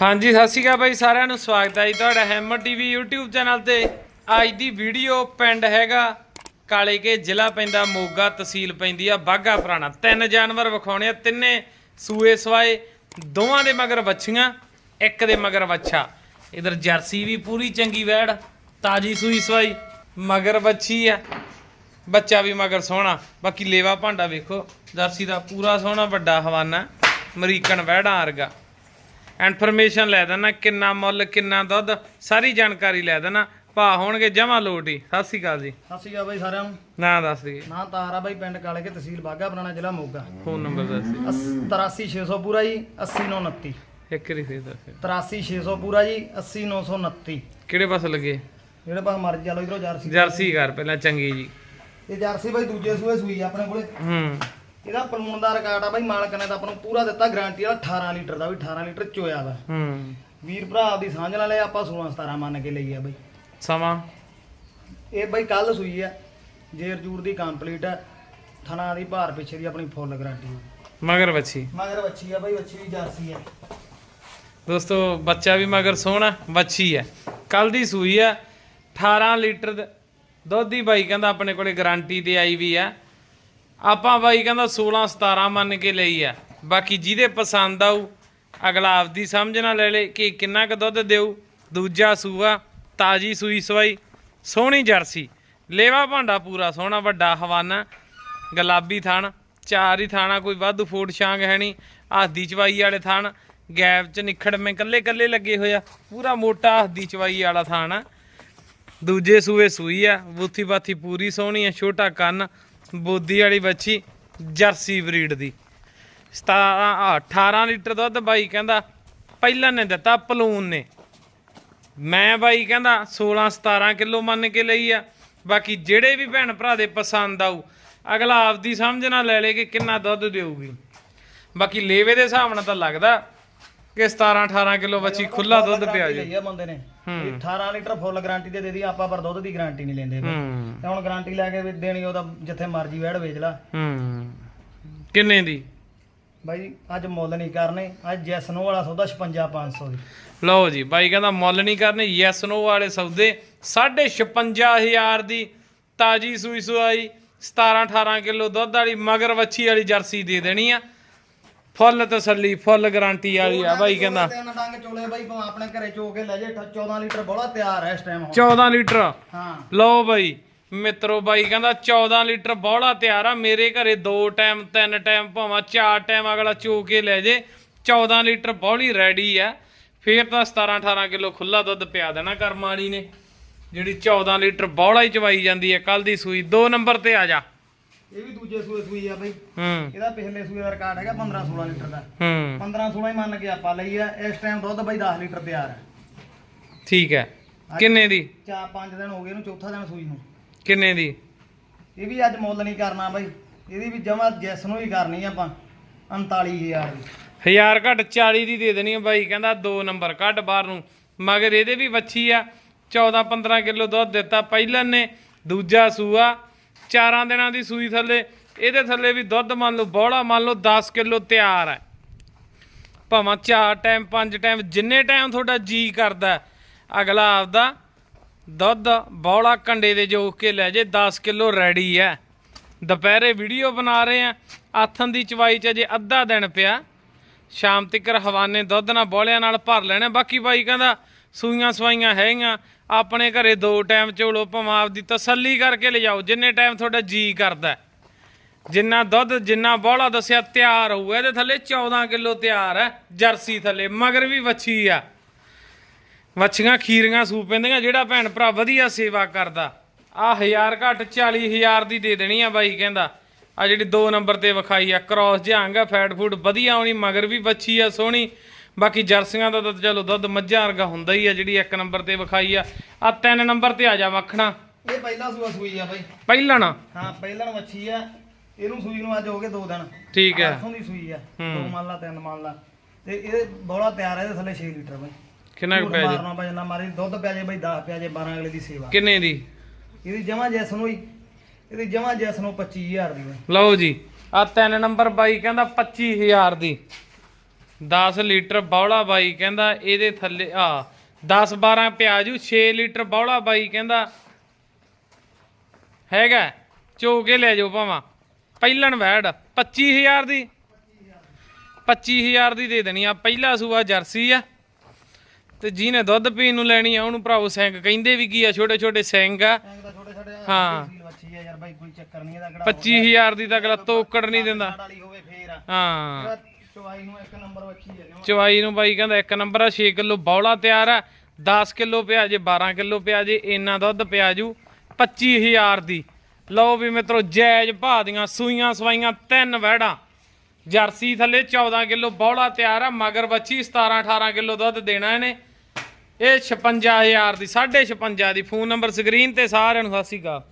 ਹਾਂਜੀ, ਸਤਿ ਸ਼੍ਰੀ ਅਕਾਲ ਬਾਈ, ਸਾਰਿਆਂ ਨੂੰ ਸਵਾਗਤ ਹੈ ਜੀ ਤੁਹਾਡਾ ਹੈਮਰ ਟੀਵੀ YouTube ਚੈਨਲ ਤੇ। ਅੱਜ ਦੀ ਵੀਡੀਓ ਪਿੰਡ ਹੈਗਾ, ਕਾਲੇ ਕੇ ਜ਼ਿਲ੍ਹਾ ਪੈਂਦਾ, ਮੋਗਾ ਤਹਿਸੀਲ ਪੈਂਦੀ ਆ ਬਾਗਾ ਪੁਰਾਣਾ। ਤਿੰਨ ਜਾਨਵਰ ਵਿਖਾਉਣੇ ਆ, ਤਿੰਨੇ ਸੂਏ ਸਵਾਏ, ਦੋਵਾਂ ਦੇ ਮਗਰ ਵੱਛੀਆਂ, ਇੱਕ ਦੇ ਮਗਰ ਵੱਛਾ। ਇਧਰ ਜਰਸੀ ਵੀ ਪੂਰੀ ਚੰਗੀ ਵੈੜ, ਤਾਜੀ ਸੂਈ ਸਵਾਈ, ਮਗਰ ਵੱਛੀ ਆ। ਬੱਚਾ ਵੀ ਮਗਰ ਸੋਹਣਾ, ਬਾਕੀ ਲੇਵਾ ਭਾਂਡਾ ਵੇਖੋ, ਜਰਸੀ ਦਾ ਪੂਰਾ ਸੋਹਣਾ ਵੱਡਾ ਹਵਾਨਾ, ਅਮਰੀਕਨ ਵੈੜਾਂ ਵਰਗਾ। ਇਨਫੋਰਮੇਸ਼ਨ ਲੈ ਦੇਣਾ ਕਿੰਨਾ ਮੁੱਲ ਕਿੰਨਾ ਦੁੱਧ ਸਾਰੀ ਜਾਣਕਾਰੀ ਲੈ ਦੇਣਾ ਭਾ ਹੋਣਗੇ ਜਮਾ ਲੋਟ ਹੀ। ਸਤਿ ਸ਼੍ਰੀ ਅਕਾਲ ਜੀ। ਸਤਿ ਸ਼੍ਰੀ ਅਕਾਲ ਬਾਈ ਸਾਰਿਆਂ ਨੂੰ। ਨਾਂ ਦੱਸ ਦਈਏ। ਨਾਂ ਤਾਰਾ ਬਾਈ ਪਿੰਡ ਕਾਲੇ ਕੇ ਤਹਿਸੀਲ ਬਾਗਾ ਪੁਰਾਣਾ ਜ਼ਿਲ੍ਹਾ ਮੋਗਾ। ਫੋਨ ਨੰਬਰ ਦੱਸ ਦਿਓ। 83600 ਪੂਰਾ ਜੀ 80929 ਇੱਕ ਵਾਰੀ ਫੇਰ ਦੱਸ ਦਿਓ। 83600 ਪੂਰਾ ਜੀ 80929 ਕਿਹੜੇ ਪਾਸੇ ਲੱਗੇ? ਜਿਹੜੇ ਪਾਸ ਮਰਜ਼ੀ ਚਲੋ ਇਧਰੋਂ ਜਰਸੀ। ਜਰਸੀ ਘਰ ਪਹਿਲਾਂ ਚੰਗੀ ਜੀ। ਇਹ ਜਰਸੀ ਬਾਈ ਦੂਜੇ ਸੂਏ ਸੂਈ ਆ ਆਪਣੇ ਕੋਲੇ। ਹੂੰ। ਇਹਦਾ ਪਲੂਣ ਦਾ ਰਿਕਾਰਡ ਆ ਬਾਈ ਮਾਲਕ ਨੇ ਤਾਂ ਆਪਾਂ ਨੂੰ ਪੂਰਾ ਦਿੱਤਾ ਗਾਰੰਟੀ ਵਾਲਾ 18 ਲੀਟਰ ਦਾ ਵੀ 18 ਲੀਟਰ ਚੋਇਆ ਵਾ। ਹੂੰ। ਵੀਰ ਭਰਾ ਆਪਦੀ ਸਾਂਝ ਨਾਲ ਇਹ ਆਪਾਂ 16 17 ਮੰਨ ਕੇ ਲਈ ਆ ਬਾਈ। ਸਮਾਂ? ਇਹ ਬਾਈ ਕੱਲ ਸੂਈ ਆ ਜੇਰ ਜੂਰ ਦੀ ਕੰਪਲੀਟ ਆ ਥਣਾ ਦੀ ਭਾਰ ਪਿੱਛੇ ਦੀ ਆਪਣੀ ਫੁੱਲ ਗਾਰੰਟੀ ਮਗਰ ਬੱਚੀ ਮਗਰ ਵੱਛੀ ਆ ਬਾਈ ਵੱਛੀ ਵੀ ਜਰਸੀ ਆ। ਦੋਸਤੋ ਬੱਚਾ ਵੀ ਮਗਰ ਸੋਹਣਾ ਬੱਚੀ ਹੈ ਕੱਲ ਦੀ ਸੂਈ ਆ 18 ਲੀਟਰ ਦ- ਦੁੱਧ ਦੀ ਬਾਈ ਕਹਿੰਦਾ ਆਪਣੇ ਕੋਲੇ ਗਾਰੰਟੀ ਤੇ ਆਈ ਵੀ ਆ। ਆਪਾਂ ਬਾਈ ਕਹਿੰਦਾ 16 17 ਮੰਨ ਕੇ ਲਈ ਆ। ਬਾਕੀ ਜਿਹਦੇ ਪਸੰਦ ਆਊ, ਅਗਲਾ ਆਪਦੀ ਸਮਝ ਨਾਲ ਲੈ ਲੇ ਕਿ ਕਿੰਨਾ ਕੁ ਦੁੱਧ ਦੇਊ। ਦੂਜਾ ਸੂਆ, ਤਾਜੀ ਸੂਈ ਸਵਾਈ, ਸੋਹਣੀ ਜਰਸੀ। ਲੇਵਾ ਭਾਂਡਾ ਪੂਰਾ ਸੋਹਣਾ, ਵੱਡਾ ਹਵਾਨਾ, ਗੁਲਾਬੀ ਥਣ ਚਾਰ ਹੀ ਥਾਣਾ ਕੋਈ ਵਾਧੂ ਫੂਟ ਛਾਂਗ ਹੈ ਨਹੀਂ। ਆਦੀ ਚਵਾਈ ਵਾਲੇ ਥਣ ਗੈਪ ਚ ਨਿਖੜਵੇਂ ਕੱਲੇ ਕੱਲੇ ਲੱਗੇ ਹੋਇਆ ਪੂਰਾ ਮੋਟਾ ਆਦੀ ਚਵਾਈ ਵਾਲਾ ਥਾਣਾ ਦੂਜੇ ਸੂਏ ਸੂਈ ਆ, ਬੂਥੀ ਬਾਥੀ ਪੂਰੀ ਸੋਹਣੀ ਆ, ਛੋਟਾ ਕੰਨ ਬੋਦੀ ਵਾਲੀ ਬੱਚੀ ਜਰਸੀ ਬਰੀਡ ਦੀ। 17 ਆ, 18 ਲੀਟਰ ਦੁੱਧ ਬਾਈ ਕਹਿੰਦਾ ਪਹਿਲਾਂ ਨੇ ਦਿੱਤਾ ਪਲੂਨ ਨੇ। ਮੈਂ ਬਾਈ ਕਹਿੰਦਾ 16 17 ਕਿਲੋ ਮੰਨ ਕੇ ਲਈ ਆ। ਬਾਕੀ ਜਿਹੜੇ ਵੀ ਭੈਣ ਭਰਾ ਦੇ ਪਸੰਦ ਆਊ ਅਗਲਾ ਆਪਦੀ ਸਮਝ ਨਾਲ ਲੈ ਲੇ ਕਿ ਕਿੰਨਾ ਦੁੱਧ ਦੇਊਗੀ। ਬਾਕੀ ਲੇਵੇ ਦੇ ਹਿਸਾਬ ਨਾਲ ਤਾਂ ਲੱਗਦਾ ਕਿ 17 18 ਕਿਲੋ ਬੱਚੀ ਖੁੱਲਾ ਦੁੱਧ ਪਿਆ ਜੀ। ਲਈ ਆ ਬੰਦੇ ਨੇ। ਵੀ 18 ਲੀਟਰ ਫੁੱਲ ਗਾਰੰਟੀ ਦੇ ਦੇ ਦੀ ਆਪਾਂ ਪਰ ਦੁੱਧ ਦੀ ਗਾਰੰਟੀ ਨਹੀਂ ਲੈਂਦੇ। ਹੂੰ। ਤੇ ਹੁਣ ਗਾਰੰਟੀ ਲੈ ਕੇ ਵੀ ਦੇਣੀ ਉਹਦਾ ਜਿੱਥੇ ਮਰਜ਼ੀ ਵੈੜ ਵੇਚ ਲਾ। ਹੂੰ। ਕਿੰਨੇ ਦੀ? ਬਾਈ ਅੱਜ ਮੁੱਲ ਨਹੀਂ ਕਰਨੇ ਅੱਜ ਨੋ ਵਾਲਾ ਸੌਦਾ 56500 ਦੀ। ਲਓ ਜੀ ਬਾਈ ਕਹਿੰਦਾ ਮੁੱਲ ਨਹੀਂ ਕਰਨੇ ਯੈਸ ਨੋ ਵਾਲੇ ਸੌਦੇ 56500 ਦੀ ਤਾਜੀ ਸੂਈ ਸੁਆਈ 17 18 ਕਿਲੋ ਦੁੱਧ ਵਾਲੀ ਮਗਰ ਵੱਛੀ ਵਾਲੀ ਜਰਸੀ ਦੇ ਦੇਣੀ ਆ। ਫੁੱਲ ਤਸੱਲੀ ਫੁੱਲ ਗਾਰੰਟੀ ਵਾਲੀ ਆ ਬਾਈ ਕਹਿੰਦਾ। ਤਿੰਨ ਡੰਗ ਚੋਲੇ ਬਾਈ ਭਾਵੇਂ ਆਪਣੇ ਘਰੇ ਚੋ ਕੇ ਲੈ ਜੇ 14 ਲੀਟਰ ਬੋਲਾ ਤਿਆਰ ਹੈ ਇਸ ਟਾਈਮ 14 ਲੀਟਰ? ਹਾਂ। ਲਓ ਬਾਈ ਮਿੱਤਰੋ ਬਾਈ ਕਹਿੰਦਾ 14 ਲੀਟਰ ਬੌਲਾ ਤਿਆਰ ਆ ਮੇਰੇ ਘਰੇ ਦੋ ਟਾਈਮ ਤਿੰਨ ਟਾਈਮ ਭਾਵੇਂ ਚਾਰ ਟਾਈਮ ਅਗਲਾ ਚੋ ਕੇ ਲੈ ਜੇ 14 ਲੀਟਰ ਬੌਲੀ ਰੈਡੀ ਆ। ਫੇਰ ਤਾਂ 17 18 ਕਿਲੋ ਖੁੱਲਾ ਦੁੱਧ ਪਿਆ ਦੇਣਾ ਕਰਮ ਵਾਲੀ ਨੇ ਜਿਹੜੀ 14 ਲੀਟਰ ਬੌਲਾ ਹੀ ਚਵਾਈ ਜਾਂਦੀ ਹੈ ਕੱਲ ਦੀ ਸੂਈ 2 ਨੰਬਰ ਤੇ ਆ ਜਾ। ਇਹ ਵੀ ਦੂਜੇ ਸੂਏ ਸੂਈ ਆ ਬਾਈ। ਹੂੰ। ਇਹਦਾ ਪਿਛਲੇ ਸੂਏ ਦਾ ਰਿਕਾਰਡ ਹੈਗਾ 15 16 ਲੀਟਰ ਦਾ। ਹੂੰ। 15 16 ਹੀ ਮੰਨ ਕੇ ਆਪਾਂ ਲਈ ਆ ਇਸ ਟਾਈਮ ਦੁੱਧ ਬਾਈ 10 ਲੀਟਰ ਤਿਆਰ ਹੈ ਠੀਕ ਹੈ। ਕਿੰਨੇ ਦੀ? ਚਾਰ ਪੰਜ ਦਿਨ ਹੋ ਗਏ ਇਹਨੂੰ ਚੌਥਾ ਦਿਨ ਸੂਈ ਨੂੰ। ਕਿੰਨੇ ਦੀ? ਇਹ ਵੀ ਅੱਜ ਮੁੱਲ ਨਹੀਂ ਕਰਨਾ ਬਾਈ। ਇਹਦੀ ਵੀ ਜਮਾ ਜੈਸ ਨੂੰ ਹੀ ਕਰਨੀ ਆ ਆਪਾਂ 39000 ਦੀ। ਹਜ਼ਾਰ ਘੱਟ 40 ਦੀ ਦੇ ਦੇਣੀ ਬਾਈ ਕਹਿੰਦਾ 2 ਨੰਬਰ ਕੱਢ ਬਾਹਰ ਨੂੰ। ਮਗਰ ਇਹਦੇ ਵੀ ਵੱਛੀ ਆ 14 15 ਕਿਲੋ ਦੁੱਧ ਦਿੱਤਾ ਪਹਿਲਾਂ ਨੇ ਦੂਜਾ ਸੂਆ ਚਾਰਾਂ ਦਿਨਾਂ ਦੀ ਸੂਈ ਥੱਲੇ, ਇਹਦੇ ਥੱਲੇ ਵੀ ਦੁੱਧ ਮੰਨ ਲਓ, ਬੋਲਾ ਮੰਨ ਲਓ 10 ਕਿਲੋ ਤਿਆਰ ਹੈ। ਭਾਵੇਂ ਚਾਰ ਟਾਈਮ ਪੰਜ ਟਾਈਮ ਜਿੰਨੇ ਟਾਈਮ ਤੁਹਾਡਾ ਜੀ ਕਰਦਾ ਅਗਲਾ ਆਪਦਾ ਦੁੱਧ ਬੌਲਾ ਕੰਡੇ ਦੇ ਜੋਕ ਕੇ ਲੈ ਜੇ 10 ਕਿਲੋ ਰੈਡੀ ਹੈ। ਦੁਪਹਿਰੇ ਵੀਡੀਓ ਬਣਾ ਰਹੇ ਆ ਆਥਨ ਦੀ ਚਵਾਈ ਚ ਅਜੇ ਅੱਧਾ ਦਿਨ ਪਿਆ। ਸ਼ਾਮ ਤੱਕਰ ਹਵਾਨੇ ਦੁੱਧ ਨਾਲ ਬੋਲਿਆਂ ਨਾਲ ਭਰ ਲੈਣਾ, ਬਾਕੀ ਬਾਈ ਕਹਿੰਦਾ ਸੂਈਆਂ ਸਵਾਈਆਂ ਹੈਗੀਆਂ। ਆਪਣੇ ਘਰੇ ਦੋ ਟਾਈਮ ਝੋਲੋ ਭਾਵੇਂ ਆਪਦੀ ਤਸੱਲੀ ਕਰਕੇ ਲਿਜਾਓ, ਜਿੰਨੇ ਟਾਈਮ ਤੁਹਾਡਾ ਜੀ ਕਰਦਾ ਜਿੰਨਾ ਦੁੱਧ, ਜਿੰਨਾ ਬੋਲਾ ਦੱਸਿਆ ਤਿਆਰ ਹੋਊ, ਇਹਦੇ ਥੱਲੇ 14 ਕਿਲੋ ਤਿਆਰ ਹੈ, ਜਰਸੀ ਥੱਲੇ, ਮਗਰ ਵੀ ਵੱਛੀ ਆ। ਵੱਛੀਆਂ ਖੀਰੀਆਂ ਸੂ ਪੈਂਦੀਆਂ, ਜਿਹੜਾ ਭੈਣ ਭਰਾ ਵਧੀਆ ਸੇਵਾ ਕਰਦਾ। ਆ ਹਜ਼ਾਰ ਘੱਟ 40000 ਦੀ ਦੇ ਦੇਣੀ ਆ ਬਾਈ ਕਹਿੰਦਾ। ਆ ਜਿਹੜੀ 2 ਨੰਬਰ ਤੇ ਵਿਖਾਈ ਆ ਕ੍ਰਾਸ ਜਹਾਂਗ ਆ ਫੈਟ ਫੂਡ ਵਧੀਆ ਆਉਣੀ ਮਗਰ ਵੀ ਵੱਛੀ ਆ ਸੋਹਣੀ। ਬਾਕੀ ਜਰਸੀਆਂ ਦਾ ਤਾਂ ਚਲੋ ਦੁੱਧ ਮੱਝਾਂ ਵਰਗਾ ਹੁੰਦਾ ਹੀ ਆ ਜਿਹੜੀ ਇੱਕ ਨੰਬਰ ਤੇ ਵਿਖਾਈ ਆ। ਆ ਤਿੰਨ ਨੰਬਰ ਤੇ ਆ ਜਾ ਮੱਖਣਾ। ਇਹ ਪਹਿਲਾ ਸੂਆ ਸੂਈ ਆ ਬਾਈ। ਪਹਿਲਣ ਹਾਂ ਪਹਿਲਾਂ ਮੱਛੀ ਆ। ਇਹਨੂੰ ਸੂਈ ਨੂੰ ਅੱਜ ਹੋ ਗਏ 2 ਦਿਨ। ਠੀਕ ਹੈ ਪਰਸੋਂ ਦੀ ਸੂਈ ਆ। ਦੋ ਮੰਨ ਲਾ ਤਿੰਨ ਮੰਨ ਲਾ। ਤੇ ਇਹ ਬੋਲਾ ਤਿਆਰ ਹੈ ਇਹਦੇ ਥੱਲੇ 6 ਲੀਟਰ ਬਾਈ। ਕਿੰਨਾ ਕੁ ਪੈ ਜੇ? ਮਾਰਨਾ ਪੈ ਜਾਂਦਾ ਮਾਰੀ ਦੁੱਧ ਪਿਆ ਜੇ ਬਾਈ 10 ਪਿਆ ਜੇ 12 ਅਗਲੇ ਦੀ ਸੇਵਾ। ਕਿੰਨੇ ਦੀ? ਇਹਦੀ ਜਮਾ ਜੈਸ ਨੂੰ ਹੀ ਇਹਦੀ ਜਮਾ ਜੈਸ ਨੂੰ 25000 ਦੀ ਲਓ ਜੀ ਆ ਤਿੰਨ ਨੰਬਰ ਬਾਈ ਕਹਿੰਦਾ 25000 ਦੀ। 10 ਲੀਟਰ ਬੌਲਾ ਬਾਈ ਕਹਿੰਦਾ ਇਹਦੇ ਥੱਲੇ ਆ 10 12 ਪਿਆਜੂ 6 ਲੀਟਰ ਬੌਲਾ ਬਾਈ ਕਹਿੰਦਾ ਹੈਗਾ ਚੋ ਕੇ ਲੈ ਜਾਓ ਭਾਵਾਂ। ਪਹਿਲਣ ਵੈੜ 25000 ਦੀ। 25000 ਦੀ ਦੇ ਦੇਣੀ ਆ ਪਹਿਲਾ ਸੂਆ ਜਰਸੀ ਆ। ਤੇ ਜਿਹਨੇ ਦੁੱਧ ਪੀਣ ਨੂੰ ਲੈਣੀ ਆ ਉਹਨੂੰ ਭਰਾਵੋ ਸਿੰਘ ਕਹਿੰਦੇ ਵੀ ਕੀ ਆ ਛੋਟੇ ਛੋਟੇ ਸਿੰਘ ਆ। ਹਾਂ। ਸੀਲ ਵੱਛੀ ਆ ਯਾਰ ਬਾਈ ਕੋਈ ਚੱਕਰ ਨਹੀਂ ਇਹਦਾ ਕਿਹੜਾ 25000 ਦੀ ਤਾਂ ਅਗਲਾ ਤੋਕੜ ਨਹੀਂ ਦਿੰਦਾ। ਹਾਂ। ਚਵਾਈ ਨੂੰ ਇੱਕ ਨੰਬਰ ਵੱਛੀ ਆ ਚਵਾਈ ਨੂੰ ਬਾਈ ਕਹਿੰਦਾ ਇੱਕ ਨੰਬਰ ਆ 6 ਕਿਲੋ ਬੌਲਾ ਤਿਆਰ ਆ 10 ਕਿਲੋ ਪਿਆ ਜੇ 12 ਕਿਲੋ ਪਿਆ ਜੇ ਇੰਨਾ ਦੁੱਧ ਪਿਆ ਜੂ 25000 ਦੀ। ਲਓ ਵੀ ਮਿੱਤਰੋ, ਜੈਜ਼ ਭਾਅ ਦੀਆਂ ਸੂਈਆਂ ਸਵਾਈਆਂ ਤਿੰਨ ਵਹਿੜਾਂ। ਜਰਸੀ ਥੱਲੇ 14 ਕਿਲੋ ਬੌਲਾ ਤਿਆਰ ਆ, ਮਗਰ ਵੱਛੀ 17 18 ਕਿਲੋ ਦੁੱਧ ਦੇਣਾ ਇਹਨੇ। ਇਹ 56000 ਦੀ 56 ਦੀ। ਫੋਨ ਨੰਬਰ ਸਕਰੀਨ ਤੇ ਸਾਰਿਆਂ ਨੂੰ, ਸਤਿ ਸ਼੍ਰੀ ਅਕਾਲ।